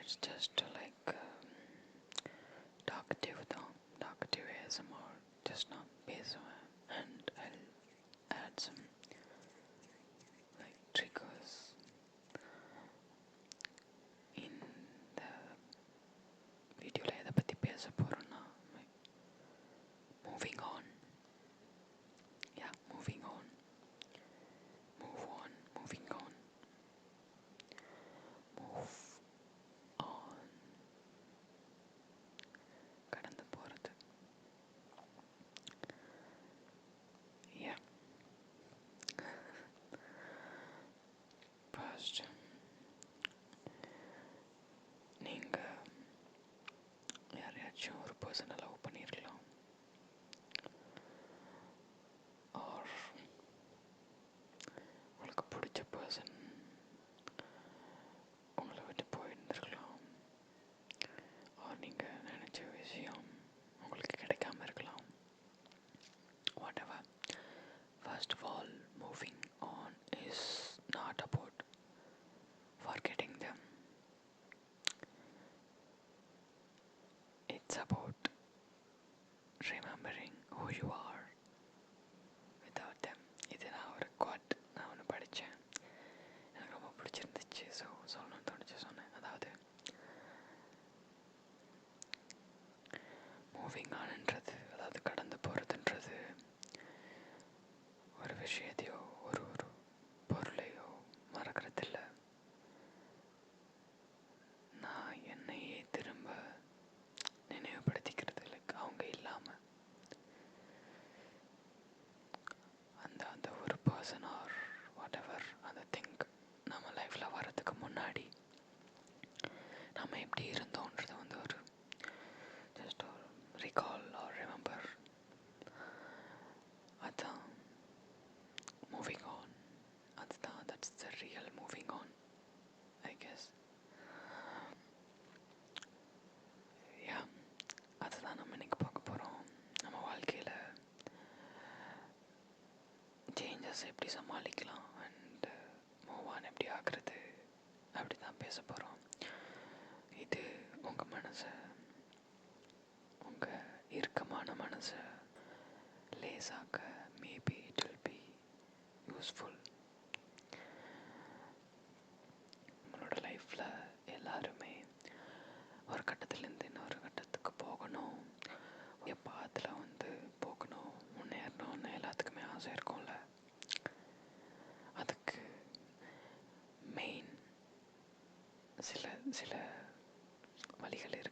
It's just like um, talkative though, talkative ASMR, just not BSMR. மனசை உங்கள் இறுக்கமான மனசை லேசாக்க maybe it will be useful உங்களோட லைஃப்பில் எல்லாருமே ஒரு கட்டத்துலேருந்து இன்னொரு கட்டத்துக்கு போகணும். பாத்தில் வந்து போகணும். முன்னேறணும்னு எல்லாத்துக்குமே ஆசை இருக்கும்ல. அதுக்கு மெயின் சில சில Vale,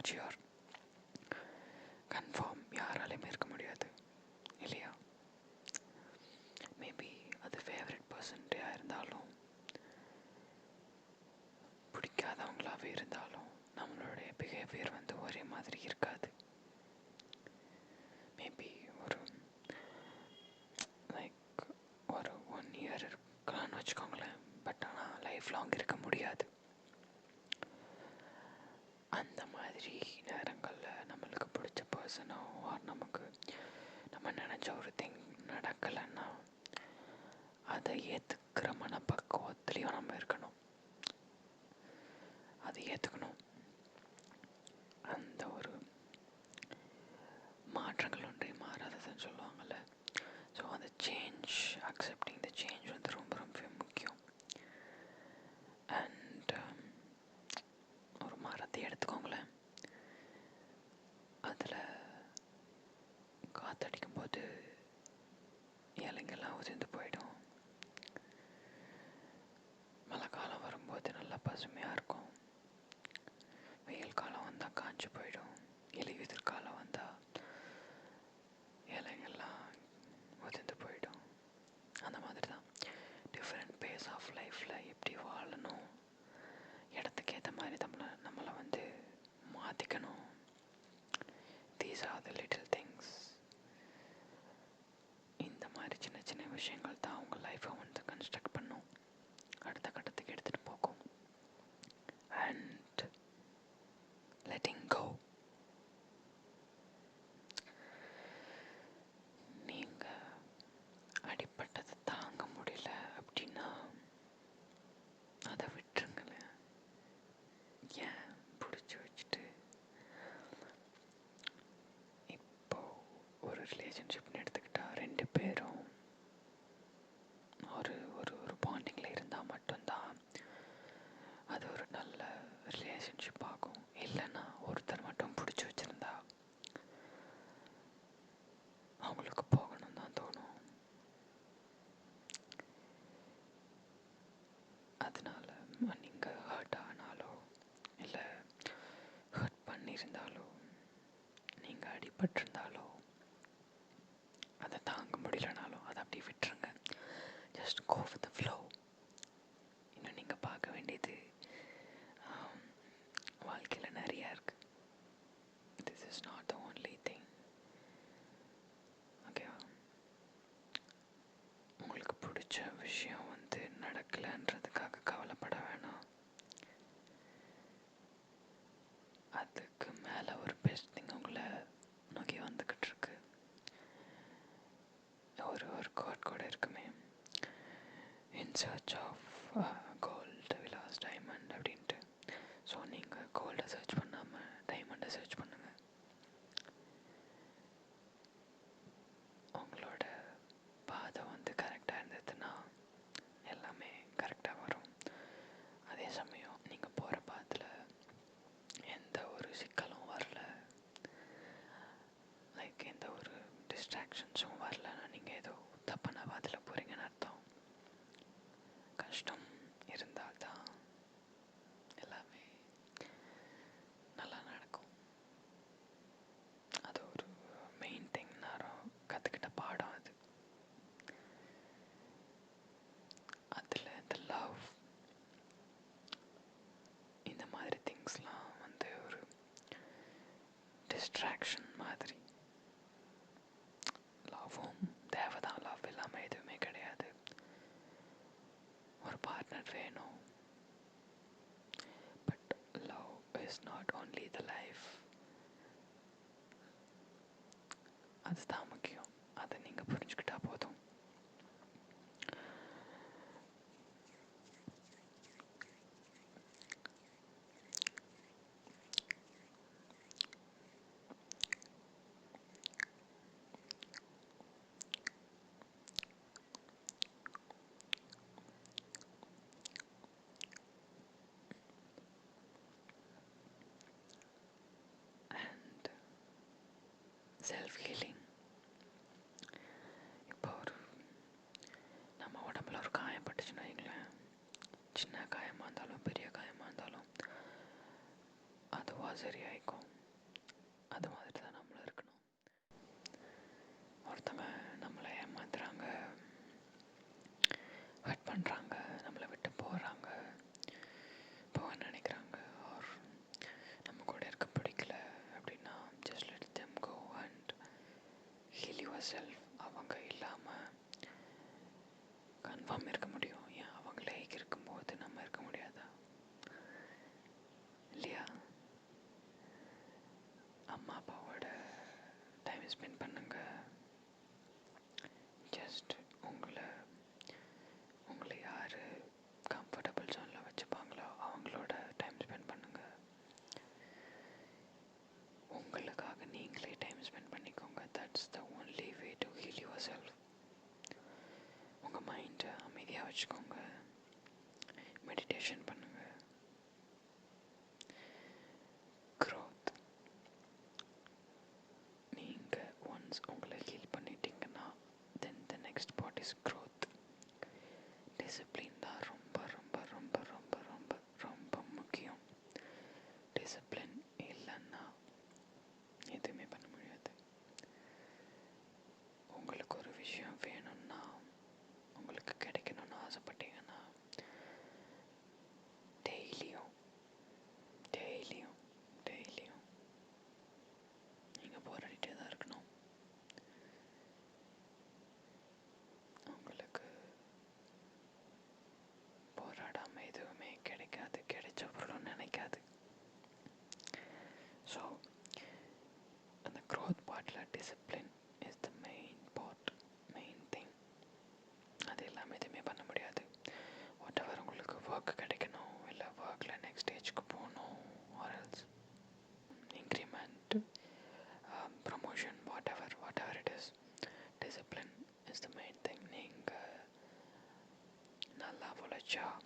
ஆர்ஜிஆர் கன்ஃபார்ம் யாராலையுமே இருக்க முடியாது. இல்லையா? மேபி அது ஃபேவரட் பர்சன்டேயாக இருந்தாலும் பிடிக்காதவங்களாகவே இருந்தாலும் நம்மளுடைய பிஹேவியர் வந்து ஒரே மாதிரி இருக்காது. மேபி ஒரு லைக் ஒரு ஒன் இயர் இருக்கலாம்னு வச்சுக்கோங்களேன். பட் ஆனால் லைஃப் லாங் இருக்க முடியாது. நடக்கலைன்னா அதை ஏற்றுக்கிற மனப்பக்குவத்துலேயும் நம்ம இருக்கணும். Shingle. just go for 그쵸, 그쵸. Self healing இப்போ ஒரு நம்ம உடம்புல ஒரு காயம் பட்டுச்சுன்னு வைங்களேன். சின்ன காயமாக இருந்தாலும் பெரிய காயமாக இருந்தாலும் அதுவாக சரியாயிடும் உங்களை ஹீல் பண்ணிட்டீங்கன்னா then the next part is growth discipline தான் ரொம்ப ரொம்ப ரொம்ப ரொம்ப ரொம்ப ரொம்ப முக்கியம். டிசிப்ளின் இல்லைன்னா எதுவுமே பண்ண முடியாது. உங்களுக்கு ஒரு விஷயம் வேணும்னா உங்களுக்கு கிடைக்கணும்னு ஆசைப்பட்டீங்கன்னா டெய்லியும் டெய்லியும் டெய்லியும் நீங்கள் போராடிட்டு la volature